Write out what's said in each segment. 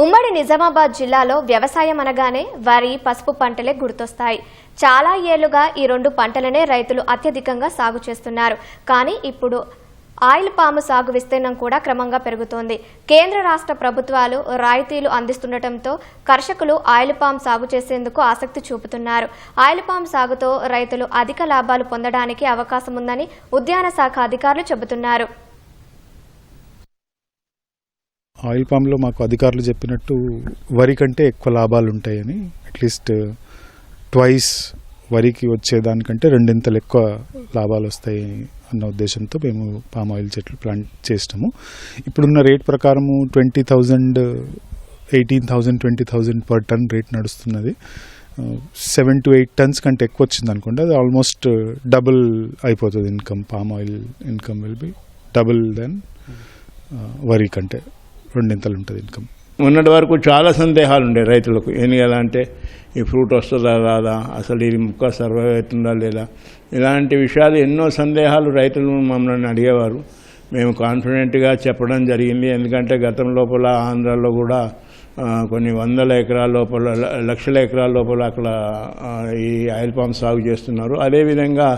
ఉమ్మడి నిజామాబాద్ జిల్లాలో వ్యవసాయం అనగానే వరి పసుపు పంటలే గుర్తొస్తాయి. చాలా ఏళ్ళుగా ఈ రెండు పంటలనే రైతులు అత్యధికంగా సాగు చేస్తున్నారు. కానీ ఇప్పుడు ఆయిల్ పాము సాగు విస్తీర్ణం కూడా క్రమంగా పెరుగుతోంది. కేంద్ర రాష్ట్ర ప్రభుత్వాలు రాయితీలు అందిస్తుండటంతో కర్షకులు ఆయిల్ పామ్ సాగు చేసేందుకు ఆసక్తి చూపుతున్నారు. ఆయిల్ పామ్ సాగుతో రైతులు అధిక లాభాలు పొందడానికి అవకాశం ఉందని ఉద్యాన శాఖ అధికారులు చెబుతున్నారు. ఆయిల్ పామ్లో మాకు అధికారులు చెప్పినట్టు వరి కంటే ఎక్కువ లాభాలు ఉంటాయని అట్లీస్ట్ ట్వైస్ uh, వరికి వచ్చేదానికంటే రెండింతలు ఎక్కువ లాభాలు వస్తాయి అన్న ఉద్దేశంతో మేము పామ్ ఆయిల్ చెట్లు ప్లాంట్ చేస్తాము. ఇప్పుడున్న రేట్ ప్రకారము twenty thousand eighteen thousand twenty thousand per ton rate నడుస్తున్నది. Uh, seven to eight tons కంటే ఎక్కువ వచ్చింది అనుకోండి అది ఆల్మోస్ట్ uh, డబుల్ అయిపోతుంది income. Palm oil income will be double then వరి కంటే. రెండింతలు ఉంటుంది ఇన్కమ్. మొన్నటి వరకు చాలా సందేహాలు ఉండే రైతులకు. ఏం ఎలా అంటే ఈ ఫ్రూట్ వస్తుందా రాదా? అసలు ఇది ముక్క సర్వైవ్ అవుతుందా లేదా? ఇలాంటి విషయాలు ఎన్నో సందేహాలు రైతులు మమ్మల్ని అడిగేవారు. మేము కాన్ఫిడెంట్గా చెప్పడం జరిగింది. ఎందుకంటే గతం లోపల ఆంధ్రాలో కూడా కొన్ని వందల ఎకరాల లోపల లక్షల ఎకరాల లోపల అక్కడ ఈ ఆయిల్ పామ్ సాగు చేస్తున్నారు. అదేవిధంగా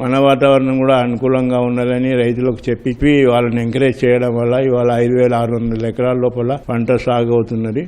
మన వాతావరణం కూడా అనుకూలంగా ఉన్నదని రైతులకు చెప్పి వాళ్ళని ఎంకరేజ్ చేయడం వల్ల ఇవాళ ఐదు వేల ఆరు వందల ఎకరాల లోపల పంట సాగు అవుతున్నది.